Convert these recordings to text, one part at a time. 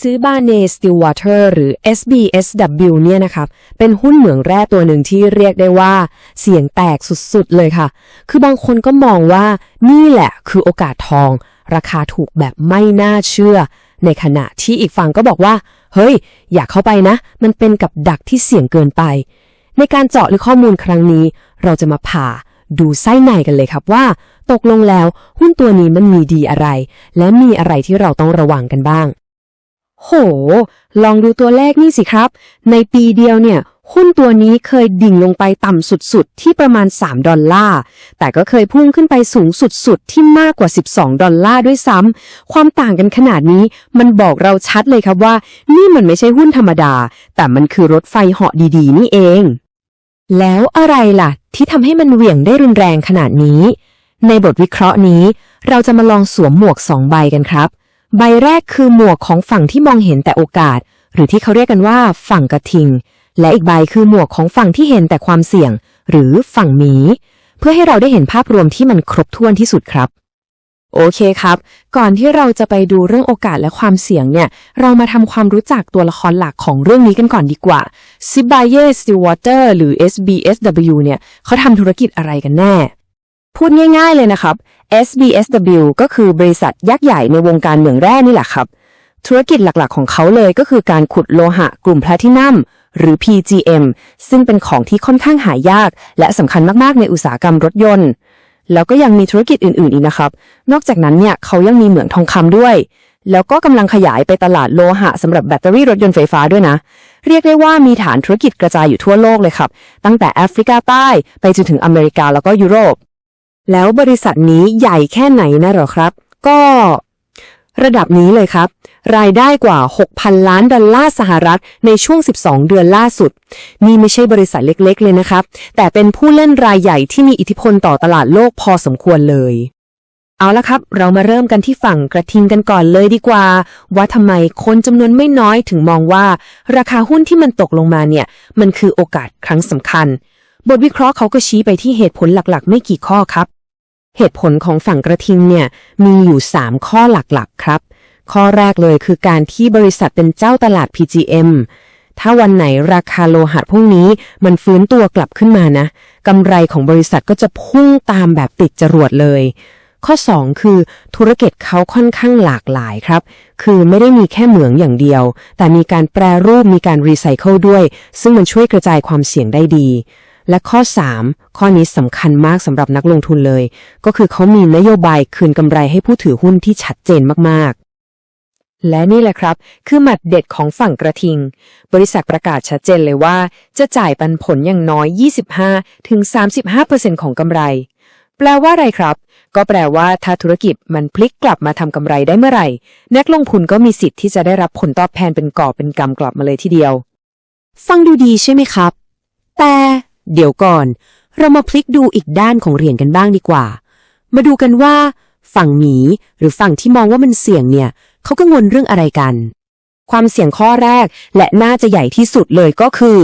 ซื้อบาเนสติลวอเตอร์หรือ SBSW เนี่ยนะครับเป็นหุ้นเหมืองแร่ตัวหนึ่งที่เรียกได้ว่า เสียงแตกสุดๆเลยค่ะ คือบางคนก็มองว่านี่แหละคือโอกาสทอง ราคาถูกแบบไม่น่าเชื่อ ในขณะที่อีกฝั่งก็บอกว่า เฮ้ย อย่าเข้าไปนะ มันเป็นกับดักที่เสี่ยงเกินไป ในการเจาะลึกข้อมูลครั้งนี้ เราจะมาผ่าดูไส้ในกันเลยครับว่า ตกลงแล้วหุ้นตัวนี้มันมีดีอะไร และมีอะไรที่เราต้องระวังกันบ้าง โห ลองดูตัวเลขนี่สิครับ ในปีเดียวเนี่ย หุ้นตัวนี้เคยดิ่งลงไปต่ำสุดๆ ที่ประมาณ 3 ดอลลาร์ แต่ก็เคยพุ่งขึ้นไปสูงสุดๆ ที่มากกว่า 12 ดอลลาร์ด้วยซ้ำ ความต่างกันขนาดนี้มันบอกเราชัดเลยครับว่า นี่มันไม่ใช่หุ้นธรรมดา แต่มันคือรถไฟเหาะดีๆ นี่เอง แล้วอะไรล่ะ ที่ทำให้มันเหวี่ยงได้รุนแรงขนาดนี้ ในบทวิเคราะห์นี้ เราจะมาลองสวมหมวกสองใบกันครับ ใบแรกคือหมวกของฝั่งที่มองเห็นแต่โอกาส หรือที่เขาเรียกกันว่า ฝั่งกระทิง และอีกใบคือหมวกของฝั่งที่เห็นแต่ความเสี่ยง หรือฝั่งหมี เพื่อให้เราได้เห็นภาพรวมที่มันครบถ้วนที่สุดครับโอเคครับ ก่อนที่เราจะไปดูเรื่องโอกาสและความเสี่ยงเนี่ย เรามาทำความรู้จักตัวละครหลักของเรื่องนี้กันก่อนดีกว่า s i b a y e Stillwater หรือ SBSW เนี่ยเขาทำธุรกิจอะไรกันแน่ พูดง่ายๆเลยนะครับ SBSW ก็คือบริษัทยักษ์ใหญ่ในวงการเหมืองแร่นี่แหละครับ ธุรกิจหลักๆของเขาเลยก็คือการขุดโลหะกลุ่มแพลทินัมหรือ PGM ซึ่งเป็นของที่ค่อนข้างหายาก และสำคัญมากๆในอุตสาหกรรมรถยนต์ แล้วก็ยังมีธุรกิจอื่นๆอีกนะครับ นอกจากนั้นเนี่ยเขายังมีเหมืองทองคำด้วย แล้วก็กำลังขยายไปตลาดโลหะสำหรับแบตเตอรี่รถยนต์ไฟฟ้าด้วยนะ เรียกได้ว่ามีฐานธุรกิจกระจายอยู่ทั่วโลกเลยครับ ตั้งแต่แอฟริกาใต้ไปจนถึงอเมริกาแล้วก็ยุโรป แล้วบริษัทนี้ใหญ่แค่ไหนนะหรอครับ ก็ ระดับนี้เลยครับ รายได้กว่า 6,000 ล้านดอลลาร์สหรัฐในช่วง 12 เดือนล่าสุด นี่ไม่ใช่บริษัทเล็กๆ เลยนะครับ แต่เป็นผู้เล่นรายใหญ่ที่มีอิทธิพลต่อตลาดโลกพอสมควรเลยเอาละครับ เรามาเริ่มกันที่ฝั่งกระทิงกันก่อนเลยดีกว่า ว่าทำไมคนจำนวนไม่น้อยถึงมองว่า ราคาหุ้นที่มันตกลงมาเนี่ย มันคือโอกาสครั้งสำคัญ บทวิเคราะห์เขาก็ชี้ไปที่เหตุผลหลักๆ ไม่กี่ข้อครับ เหตุผลของฝั่งกระทิงเนี่ยมีอยู่ 3 ข้อหลักๆครับ ข้อแรกเลยคือการที่บริษัทเป็นเจ้าตลาด PGM ถ้าวันไหนราคาโลหะพวกนี้มันฟื้นตัวกลับขึ้นมานะกำไรของบริษัทก็จะพุ่งตามแบบติดจรวดเลย ข้อ 2 คือธุรกิจเขาค่อนข้างหลากหลายครับ คือไม่ได้มีแค่เหมืองอย่างเดียว แต่มีการแปรรูปมีการรีไซเคิลด้วย ซึ่งมันช่วยกระจายความเสี่ยงได้ดี และข้อ 3 ข้อนี้สำคัญมากสำหรับนักลงทุนเลย ก็คือเขามีนโยบายคืนกำไรให้ผู้ถือหุ้นที่ชัดเจนมากๆ และนี่แหละครับ คือหมัดเด็ดของฝั่งกระทิง บริษัทประกาศชัดเจนเลยว่า จะจ่ายปันผลอย่างน้อย 25ถึง35%ของกำไร แปลว่าอะไรครับ ก็แปลว่าถ้าธุรกิจมันพลิกกลับมาทำกำไรได้เมื่อไหร่ นักลงทุนก็มีสิทธิ์ที่จะได้รับผลตอบแทนเป็นกอบเป็นกำกลับมาเลยทีเดียว ฟังดูดีใช่ไหมครับ แต่ เดี๋ยวก่อน เรามาพลิกดูอีกด้านของเหรียญกันบ้างดีกว่า มาดูกันว่า ฝั่งหมีหรือฝั่งที่มองว่ามันเสี่ยงเนี่ยเขากังวลเรื่องอะไรกัน ความเสี่ยงข้อแรกและน่าจะใหญ่ที่สุดเลยก็คือ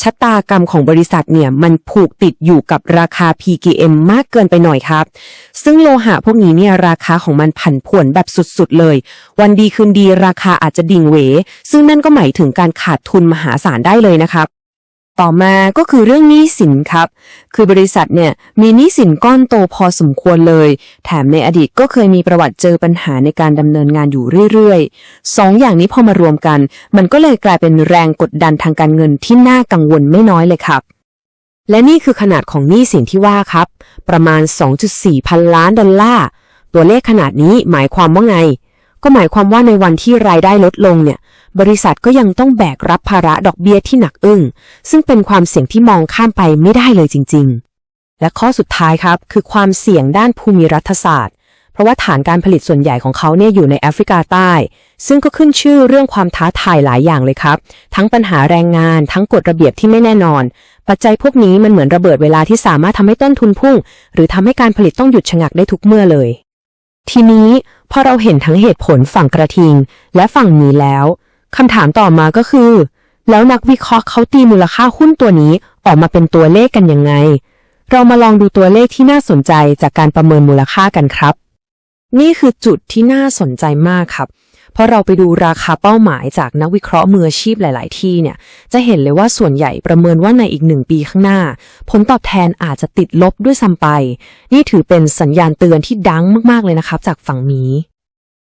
ชะตากรรมของบริษัทเนี่ยมันผูกติดอยู่กับราคา PGM มากเกินไปหน่อยครับ ซึ่งโลหะพวกนี้เนี่ยราคาของมันผันผวนแบบสุดๆเลย วันดีคืนดีราคาอาจจะดิ่งเหว ซึ่งนั่นก็หมายถึงการขาดทุนมหาศาลได้เลยนะครับ ต่อมาก็คือเรื่องหนี้สินครับ คือบริษัทเนี่ยมีหนี้สินก้อนโตพอสมควรเลย แถมในอดีตก็เคยมีประวัติเจอปัญหาในการดำเนินงานอยู่เรื่อยๆสองอย่างนี้พอมารวมกัน มันก็เลยกลายเป็นแรงกดดันทางการเงินที่น่ากังวลไม่น้อยเลยครับ และนี่คือขนาดของหนี้สินที่ว่าครับ ประมาณ 2.4 พันล้านดอลลาร์ ตัวเลขขนาดนี้หมายความว่าไง ก็หมายความว่าในวันที่รายได้ลดลงเนี่ย บริษัทก็ยังต้องแบกรับภาระดอกเบี้ยที่หนักอึ้ง ซึ่งเป็นความเสี่ยงที่มองข้ามไปไม่ได้เลยจริง ๆ และข้อสุดท้ายครับ คือความเสี่ยงด้านภูมิรัฐศาสตร์ เพราะว่าฐานการผลิตส่วนใหญ่ของเขาเนี่ยอยู่ในแอฟริกาใต้ ซึ่งก็ขึ้นชื่อเรื่องความท้าทายหลายอย่างเลยครับ ทั้งปัญหาแรงงาน ทั้งกฎระเบียบที่ไม่แน่นอน ปัจจัยพวกนี้มันเหมือนระเบิดเวลาที่สามารถทำให้ต้นทุนพุ่ง หรือทำให้การผลิตต้องหยุดชะงักได้ทุกเมื่อเลย ทีนี้พอเราเห็นทั้งเหตุผลฝั่งกระทิง และฝั่งหมีแล้วคำถามต่อมาก็คือ แล้วนักวิเคราะห์เขาตีมูลค่าหุ้นตัวนี้ออกมาเป็นตัวเลขกันยังไง เรามาลองดูตัวเลขที่น่าสนใจจากการประเมินมูลค่ากันครับ นี่คือจุดที่น่าสนใจมากครับ พอเราไปดูราคาเป้าหมายจากนักวิเคราะห์มืออาชีพหลาย ๆ ที่เนี่ย จะเห็นเลยว่าส่วนใหญ่ประเมินว่าในอีกหนึ่งปีข้างหน้า ผลตอบแทนอาจจะติดลบด้วยซ้ำไป นี่ถือเป็นสัญญาณเตือนที่ดังมาก ๆ เลยนะครับ จากฝั่งนี้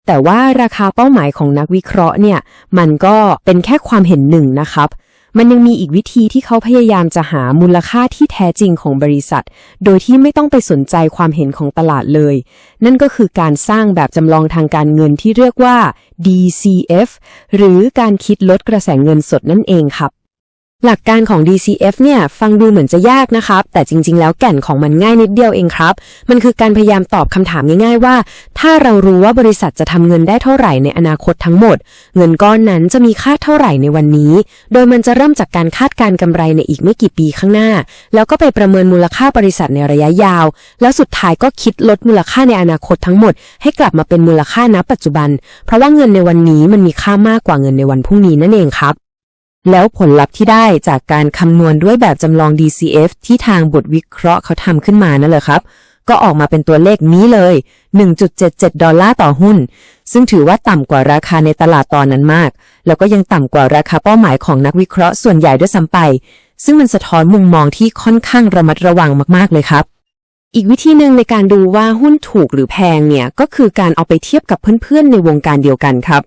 แต่ว่าราคาเป้าหมายของนักวิเคราะห์เนี่ย มันก็เป็นแค่ความเห็นหนึ่งนะครับ มันยังมีอีกวิธีที่เขาพยายามจะหามูลค่าที่แท้จริงของบริษัท โดยที่ไม่ต้องไปสนใจความเห็นของตลาดเลย นั่นก็คือการสร้างแบบจำลองทางการเงินที่เรียกว่า DCF หรือการคิดลดกระแสเงินสดนั่นเองครับ หลักการของ DCF เนี่ยฟังดูเหมือนจะยากนะครับ แต่จริง ๆ แล้วแก่นของมันง่ายนิดเดียวเองครับ มันคือการพยายามตอบคำถามง่าย ๆ ว่า ถ้าเรารู้ว่าบริษัทจะทำเงินได้เท่าไหร่ในอนาคตทั้งหมด เงินก้อนนั้นจะมีค่าเท่าไหร่ในวันนี้ โดยมันจะเริ่มจากการคาดการกำไรในอีกไม่กี่ปีข้างหน้า แล้วก็ไปประเมินมูลค่าบริษัทในระยะยาว แล้วสุดท้ายก็คิดลดมูลค่าในอนาคตทั้งหมด ให้กลับมาเป็นมูลค่าณปัจจุบัน เพราะว่าเงินในวันนี้มันมีค่ามากกว่าเงินในวันพรุ่งนี้นั่นเองครับ แล้วผลลัพธ์ที่ได้จากการคำนวณด้วยแบบจำลอง DCF ที่ทางบทวิเคราะห์เขาทำขึ้นมานั่นแหละครับ ก็ออกมาเป็นตัวเลขนี้เลย 1.77 ดอลลาร์ต่อหุ้น ซึ่งถือว่าต่ำกว่าราคาในตลาดตอนนั้นมาก แล้วก็ยังต่ำกว่าราคาเป้าหมายของนักวิเคราะห์ส่วนใหญ่ด้วยซ้ำไป ซึ่งมันสะท้อนมุมมองที่ค่อนข้างระมัดระวังมากๆเลยครับ อีกวิธีหนึ่งในการดูว่าหุ้นถูกหรือแพงเนี่ยก็คือการเอาไปเทียบกับเพื่อนๆ ในวงการเดียวกันครับ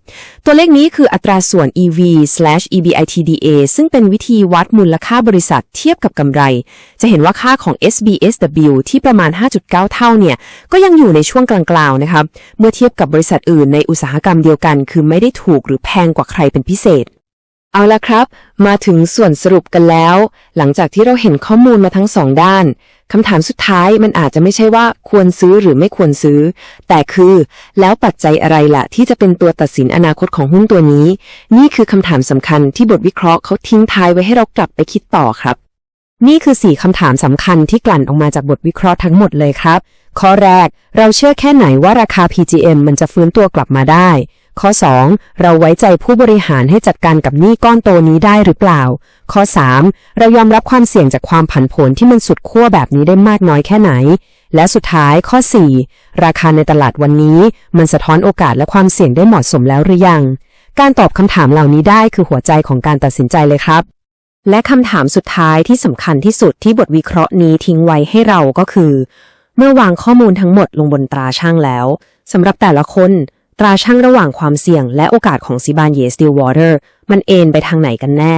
ตัวเลขนี้คืออัตราส่วน EV/EBITDA ซึ่งเป็นวิธีวัดมูลค่าบริษัทเทียบกับกำไร จะเห็นว่าค่าของ SBSW ที่ประมาณ 5.9 เท่าเนี่ยก็ยังอยู่ในช่วงกลางๆนะครับเมื่อเทียบกับบริษัทอื่นในอุตสาหกรรมเดียวกัน คือไม่ได้ถูกหรือแพงกว่าใครเป็นพิเศษ เอาละครับ มาถึงส่วนสรุปกันแล้ว หลังจากที่เราเห็นข้อมูลมาทั้งสองด้านคำถามสุดท้ายมันอาจจะไม่ใช่ว่าควรซื้อหรือไม่ควรซื้อ แต่คือ แล้วปัจจัยอะไรล่ะ ที่จะเป็นตัวตัดสินอนาคตของหุ้นตัวนี้ นี่คือคำถามสำคัญที่บทวิเคราะห์เขาทิ้งท้ายไว้ให้เรากลับไปคิดต่อครับ นี่คือ 4คำถามสำคัญที่กลั่นออกมาจากบทวิเคราะห์ทั้งหมดเลยครับ ข้อแรก เราเชื่อแค่ไหนว่าราคา PGM มันจะฟื้นตัวกลับมาได้ ข้อ 2 เราไว้ใจผู้บริหารให้จัดการกับหนี้ก้อนโตนี้ได้หรือเปล่า ข้อ 3 เรายอมรับความเสี่ยงจากความผันผวนที่มันสุดขั้วแบบนี้ได้มากน้อยแค่ไหน และสุดท้ายข้อ 4 ราคาในตลาดวันนี้ มันสะท้อนโอกาสและความเสี่ยงได้เหมาะสมแล้วหรือยัง การตอบคำถามเหล่านี้ได้คือหัวใจของการตัดสินใจเลยครับ และคำถามสุดท้ายที่สำคัญที่สุดที่บทวิเคราะห์นี้ทิ้งไว้ให้เราก็คือ เมื่อวางข้อมูลทั้งหมดลงบนตราช่างแล้วสำหรับแต่ละคน ตราช่างระหว่างความเสี่ยงและโอกาสของซิบานเยสติลวอเตอร์มันเอนไปทางไหนกันแน่